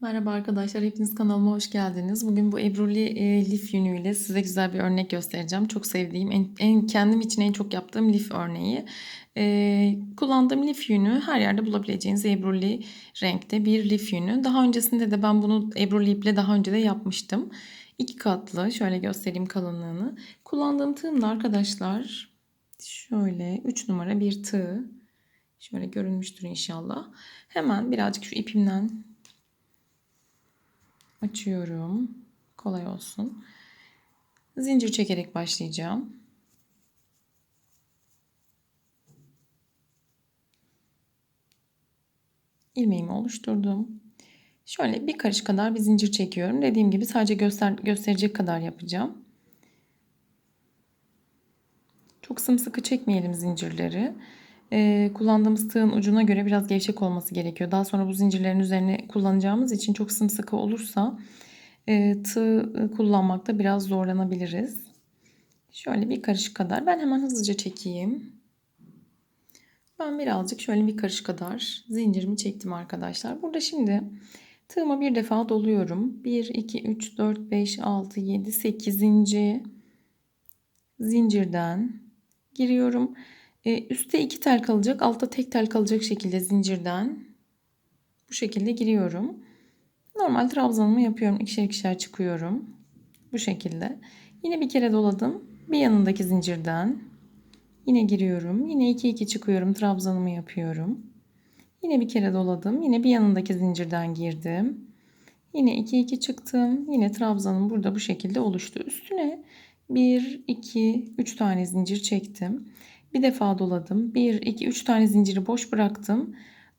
Merhaba arkadaşlar, hepiniz kanalıma hoş geldiniz. Bugün bu Ebruli e, lif yünüyle size güzel bir örnek göstereceğim. Çok sevdiğim, en, en kendim için en çok yaptığım lif örneği. E, kullandığım lif yünü her yerde bulabileceğiniz Ebruli renkte bir lif yünü. Daha öncesinde de ben bunu Ebruli iple daha önce de yapmıştım. İki katlı, şöyle göstereyim kalınlığını. Kullandığım tığım da arkadaşlar şöyle 3 numara bir tığ. Şöyle görünmüştür inşallah. Hemen birazcık şu ipimden açıyorum. Kolay olsun. Zincir çekerek başlayacağım. ilmeğimi oluşturdum. Şöyle bir karış kadar bir zincir çekiyorum. Dediğim gibi sadece göster gösterecek kadar yapacağım. Çok sımsıkı çekmeyelim zincirleri. Ee, kullandığımız tığın ucuna göre biraz gevşek olması gerekiyor. Daha sonra bu zincirlerin üzerine kullanacağımız için çok sımsıkı olursa e, tığ kullanmakta biraz zorlanabiliriz. Şöyle bir karış kadar. Ben hemen hızlıca çekeyim. Ben birazcık şöyle bir karış kadar zincirimi çektim arkadaşlar. Burada şimdi tığıma bir defa doluyorum. 1, 2, 3, 4, 5, 6, 7, 8. zincirden giriyorum. Ee, üstte iki tel kalacak, altta tek tel kalacak şekilde zincirden bu şekilde giriyorum. Normal trabzanımı yapıyorum. İkişer ikişer çıkıyorum. Bu şekilde. Yine bir kere doladım. Bir yanındaki zincirden yine giriyorum. Yine iki iki çıkıyorum. Trabzanımı yapıyorum. Yine bir kere doladım. Yine bir yanındaki zincirden girdim. Yine iki iki çıktım. Yine trabzanım burada bu şekilde oluştu. Üstüne 1 2 3 tane zincir çektim. Bir defa doladım. 1 2 3 tane zinciri boş bıraktım.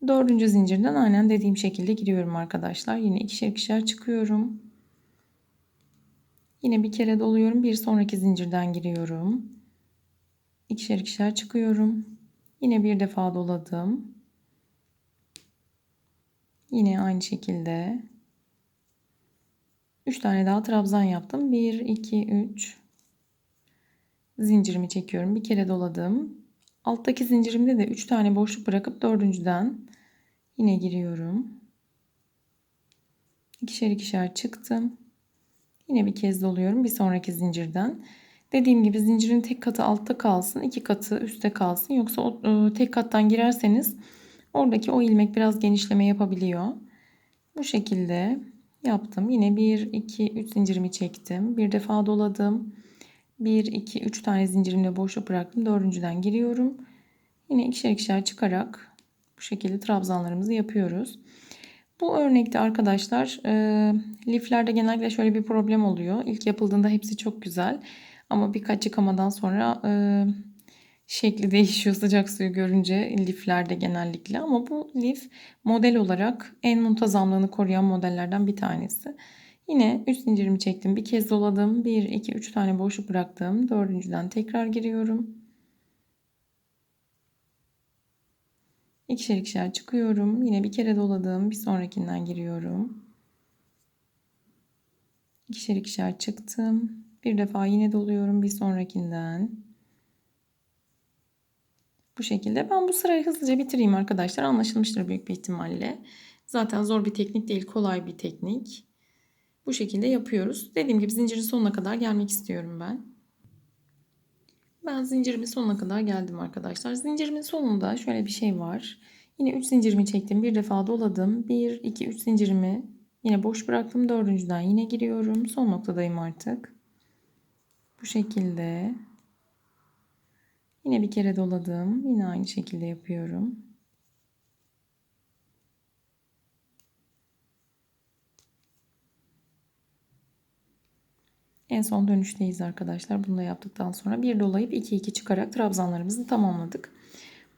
Dördüncü zincirden aynen dediğim şekilde giriyorum arkadaşlar. Yine ikişer ikişer çıkıyorum. Yine bir kere doluyorum. Bir sonraki zincirden giriyorum. İkişer ikişer çıkıyorum. Yine bir defa doladım. Yine aynı şekilde. 3 tane daha trabzan yaptım. 1, 2, 3. Zincirimi çekiyorum. Bir kere doladım. Alttaki zincirimde de 3 tane boşluk bırakıp dördüncüden Yine giriyorum. İkişer ikişer çıktım. Yine bir kez doluyorum bir sonraki zincirden. Dediğim gibi zincirin tek katı altta kalsın, iki katı üstte kalsın. Yoksa o, e, tek kattan girerseniz oradaki o ilmek biraz genişleme yapabiliyor. Bu şekilde yaptım. Yine 1, 2, 3 zincirimi çektim. Bir defa doladım. 1, 2, 3 tane zincirimle boşluk bıraktım. Dördüncüden giriyorum. Yine ikişer ikişer çıkarak bu şekilde trabzanlarımızı yapıyoruz. Bu örnekte arkadaşlar e, liflerde genellikle şöyle bir problem oluyor. İlk yapıldığında hepsi çok güzel. Ama birkaç yıkamadan sonra e, şekli değişiyor sıcak suyu görünce liflerde genellikle. Ama bu lif model olarak en muntazamlığını koruyan modellerden bir tanesi. Yine 3 zincirimi çektim. Bir kez doladım. 1, 2, 3 tane boşluk bıraktım. Dördüncüden tekrar giriyorum. İkişer ikişer çıkıyorum. Yine bir kere doladım. Bir sonrakinden giriyorum. İkişer ikişer çıktım. Bir defa yine doluyorum bir sonrakinden. Bu şekilde ben bu sırayı hızlıca bitireyim arkadaşlar. Anlaşılmıştır büyük bir ihtimalle. Zaten zor bir teknik değil, kolay bir teknik. Bu şekilde yapıyoruz. Dediğim gibi zincirin sonuna kadar gelmek istiyorum ben. Ben zincirimin sonuna kadar geldim arkadaşlar. Zincirimin sonunda şöyle bir şey var. Yine 3 zincirimi çektim. Bir defa doladım. 1, 2, 3 zincirimi yine boş bıraktım. Dördüncüden yine giriyorum. Son noktadayım artık. Bu şekilde. Yine bir kere doladım. Yine aynı şekilde yapıyorum. En son dönüşteyiz arkadaşlar. Bunu da yaptıktan sonra bir dolayıp 2 2 çıkarak trabzanlarımızı tamamladık.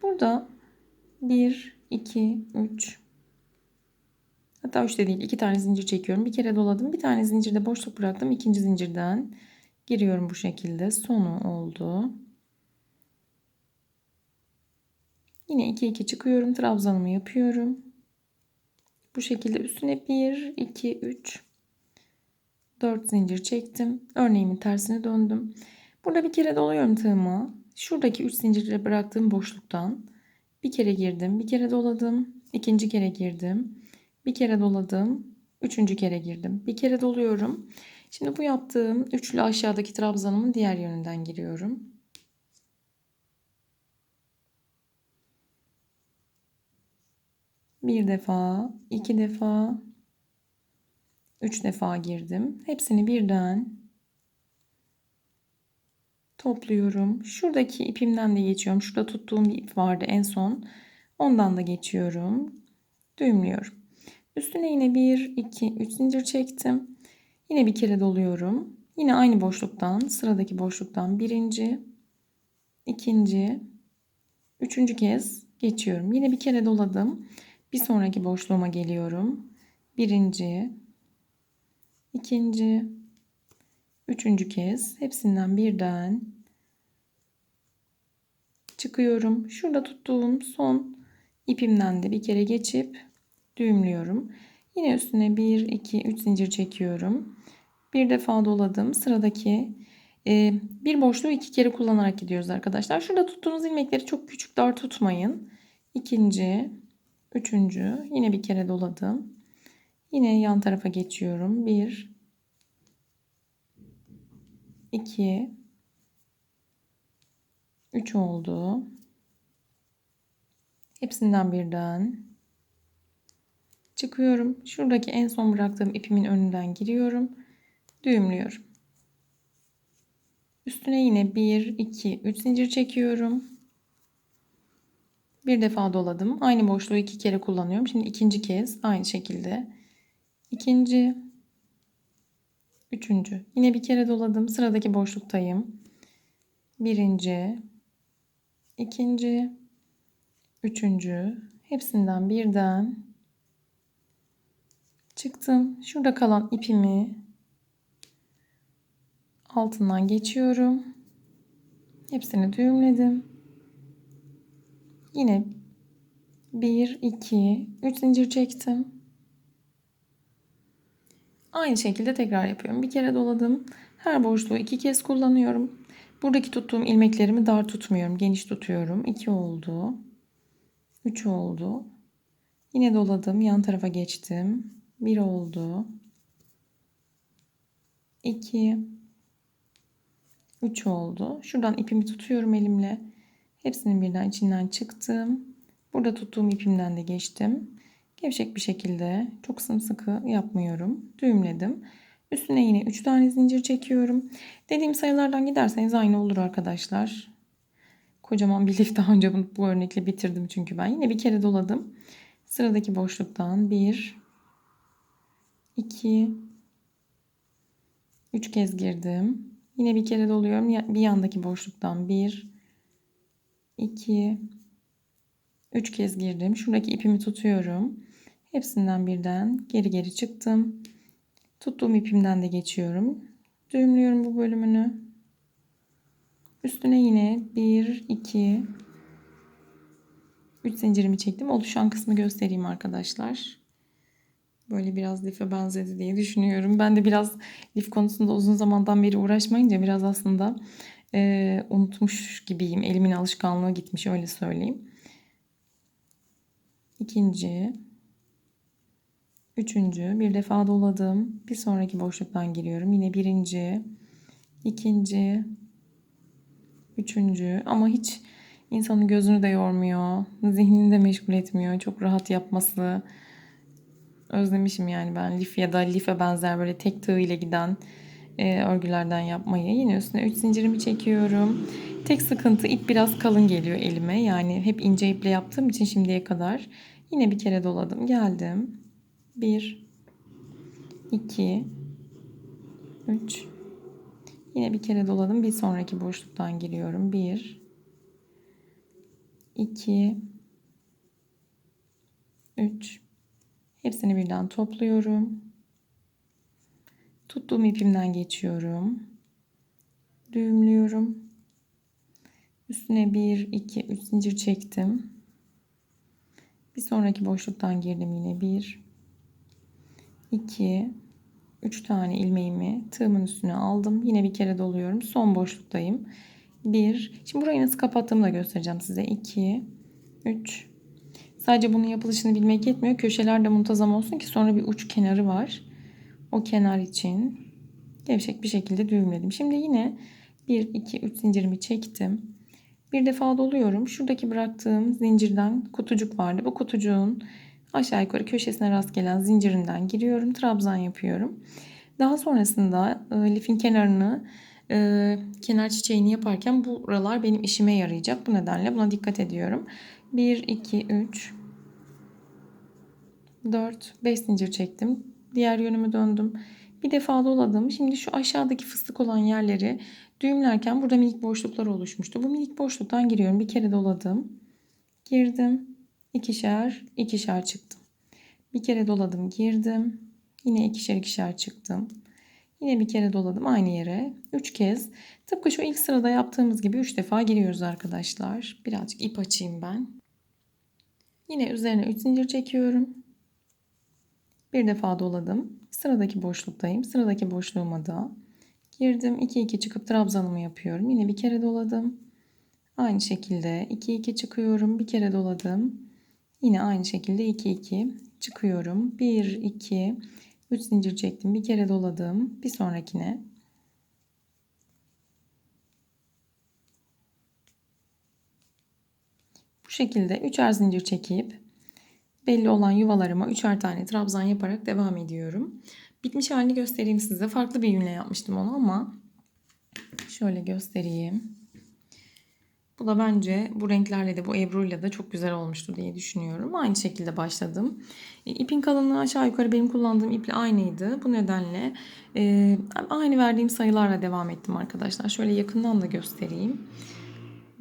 Burada 1 2 3 Hatta 3 de değil 2 tane zincir çekiyorum. Bir kere doladım. Bir tane zincirde boşluk bıraktım. İkinci zincirden giriyorum bu şekilde. Sonu oldu. Yine 2 2 çıkıyorum. Trabzanımı yapıyorum. Bu şekilde üstüne 1 2 3 4 zincir çektim. Örneğimin tersine döndüm. Burada bir kere doluyorum tığımı. Şuradaki 3 zincirle bıraktığım boşluktan bir kere girdim, bir kere doladım, ikinci kere girdim, bir kere doladım, Üçüncü kere girdim. Bir kere doluyorum. Şimdi bu yaptığım üçlü aşağıdaki trabzanımın diğer yönünden giriyorum. Bir defa, iki defa, üç defa girdim. Hepsini birden topluyorum. Şuradaki ipimden de geçiyorum. Şurada tuttuğum bir ip vardı en son. Ondan da geçiyorum. Düğümlüyorum. Üstüne yine 1, 2, 3 zincir çektim. Yine bir kere doluyorum. Yine aynı boşluktan, sıradaki boşluktan birinci, ikinci, üçüncü kez geçiyorum. Yine bir kere doladım. Bir sonraki boşluğuma geliyorum. Birinci, ikinci, üçüncü kez hepsinden birden çıkıyorum. Şurada tuttuğum son ipimden de bir kere geçip düğümlüyorum. Yine üstüne 1, 2, 3 zincir çekiyorum. Bir defa doladım. Sıradaki e, bir boşluğu iki kere kullanarak gidiyoruz arkadaşlar. Şurada tuttuğunuz ilmekleri çok küçük dar tutmayın. İkinci, üçüncü yine bir kere doladım. Yine yan tarafa geçiyorum. Bir, iki, üç oldu. Hepsinden birden çıkıyorum. Şuradaki en son bıraktığım ipimin önünden giriyorum. Düğümlüyorum. Üstüne yine 1, 2, 3 zincir çekiyorum. Bir defa doladım. Aynı boşluğu iki kere kullanıyorum. Şimdi ikinci kez aynı şekilde. İkinci, üçüncü. Yine bir kere doladım. Sıradaki boşluktayım. Birinci, ikinci, üçüncü. Hepsinden birden çıktım. Şurada kalan ipimi altından geçiyorum. Hepsini düğümledim. Yine 1 2 3 zincir çektim. Aynı şekilde tekrar yapıyorum. Bir kere doladım. Her boşluğu iki kez kullanıyorum. Buradaki tuttuğum ilmeklerimi dar tutmuyorum. Geniş tutuyorum. 2 oldu. 3 oldu. Yine doladım. Yan tarafa geçtim. 1 oldu. 2 3 oldu. Şuradan ipimi tutuyorum elimle. Hepsinin birden içinden çıktım. Burada tuttuğum ipimden de geçtim. Gevşek bir şekilde çok sımsıkı yapmıyorum. Düğümledim. Üstüne yine 3 tane zincir çekiyorum. Dediğim sayılardan giderseniz aynı olur arkadaşlar. Kocaman bir lif daha önce bu, bu örnekle bitirdim çünkü ben. Yine bir kere doladım. Sıradaki boşluktan 1 2 3 kez girdim. Yine bir kere doluyorum. Bir yandaki boşluktan 1 2 3 kez girdim. Şuradaki ipimi tutuyorum. Hepsinden birden geri geri çıktım. Tuttuğum ipimden de geçiyorum. Düğümlüyorum bu bölümünü. Üstüne yine 1 2 3 zincirimi çektim. Oluşan kısmı göstereyim arkadaşlar. Böyle biraz life benzedi diye düşünüyorum. Ben de biraz lif konusunda uzun zamandan beri uğraşmayınca biraz aslında e, unutmuş gibiyim. Elimin alışkanlığı gitmiş öyle söyleyeyim. İkinci, üçüncü bir defa doladım. Bir sonraki boşluktan giriyorum. Yine birinci, ikinci, üçüncü ama hiç insanın gözünü de yormuyor. Zihnini de meşgul etmiyor. Çok rahat yapması. Özlemişim yani ben lif ya da life benzer böyle tek tığ ile giden e, örgülerden yapmayı. Yine üstüne 3 zincirimi çekiyorum. Tek sıkıntı ip biraz kalın geliyor elime. Yani hep ince iple yaptığım için şimdiye kadar. Yine bir kere doladım. Geldim. 1 2 3 Yine bir kere doladım. Bir sonraki boşluktan giriyorum. 1 2 3 Hepsini birden topluyorum. Tuttuğum ipimden geçiyorum. Düğümlüyorum. Üstüne 1, 2, 3 zincir çektim. Bir sonraki boşluktan girdim yine 1, 2, 3 tane ilmeğimi tığımın üstüne aldım. Yine bir kere doluyorum. Son boşluktayım. 1. Şimdi burayı nasıl kapattığımı da göstereceğim size. 2, 3. Sadece bunun yapılışını bilmek yetmiyor. Köşeler de muntazam olsun ki sonra bir uç kenarı var. O kenar için gevşek bir şekilde düğümledim. Şimdi yine 1, 2, 3 zincirimi çektim. Bir defa doluyorum. Şuradaki bıraktığım zincirden kutucuk vardı. Bu kutucuğun aşağı yukarı köşesine rast gelen zincirinden giriyorum. Trabzan yapıyorum. Daha sonrasında e, lifin kenarını e, kenar çiçeğini yaparken buralar benim işime yarayacak. Bu nedenle buna dikkat ediyorum. 1, 2, 3, 4, 5 zincir çektim. Diğer yönümü döndüm. Bir defa doladım. Şimdi şu aşağıdaki fıstık olan yerleri düğümlerken burada minik boşluklar oluşmuştu. Bu minik boşluktan giriyorum. Bir kere doladım. Girdim. İkişer, ikişer çıktım. Bir kere doladım, girdim. Yine ikişer ikişer çıktım. Yine bir kere doladım aynı yere. Üç kez. Tıpkı şu ilk sırada yaptığımız gibi üç defa giriyoruz arkadaşlar. Birazcık ip açayım ben. Yine üzerine üç zincir çekiyorum. Bir defa doladım. Sıradaki boşluktayım. Sıradaki boşluğuma da girdim. 2 2 çıkıp trabzanımı yapıyorum. Yine bir kere doladım. Aynı şekilde 2 2 çıkıyorum. Bir kere doladım. Yine aynı şekilde 2 2 çıkıyorum. 1 2 3 zincir çektim. Bir kere doladım. Bir sonrakine bu şekilde üçer zincir çekip belli olan yuvalarıma üçer tane trabzan yaparak devam ediyorum. Bitmiş halini göstereyim size. Farklı bir yünle yapmıştım onu ama şöyle göstereyim. Bu da bence bu renklerle de bu ebruyla da çok güzel olmuştu diye düşünüyorum. Aynı şekilde başladım. E, ipin kalınlığı aşağı yukarı benim kullandığım iple aynıydı. Bu nedenle e, aynı verdiğim sayılarla devam ettim arkadaşlar. Şöyle yakından da göstereyim.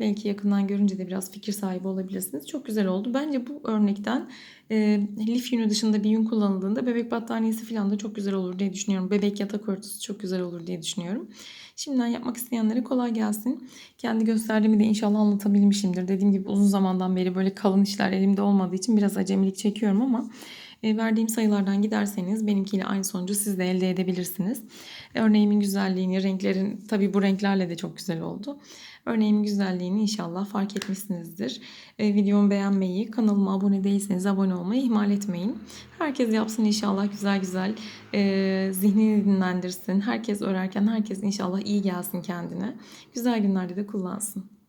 Belki yakından görünce de biraz fikir sahibi olabilirsiniz. Çok güzel oldu. Bence bu örnekten e, lif yünü dışında bir yün kullanıldığında bebek battaniyesi falan da çok güzel olur diye düşünüyorum. Bebek yatak örtüsü çok güzel olur diye düşünüyorum. Şimdiden yapmak isteyenlere kolay gelsin. Kendi gösterdiğimi de inşallah anlatabilmişimdir. Dediğim gibi uzun zamandan beri böyle kalın işler elimde olmadığı için biraz acemilik çekiyorum ama verdiğim sayılardan giderseniz benimkiyle aynı sonucu siz de elde edebilirsiniz. Örneğimin güzelliğini, renklerin tabi bu renklerle de çok güzel oldu. Örneğimin güzelliğini inşallah fark etmişsinizdir. E, videomu beğenmeyi, kanalıma abone değilseniz abone olmayı ihmal etmeyin. Herkes yapsın inşallah güzel güzel e, zihnini dinlendirsin. Herkes örerken herkes inşallah iyi gelsin kendine. Güzel günlerde de kullansın.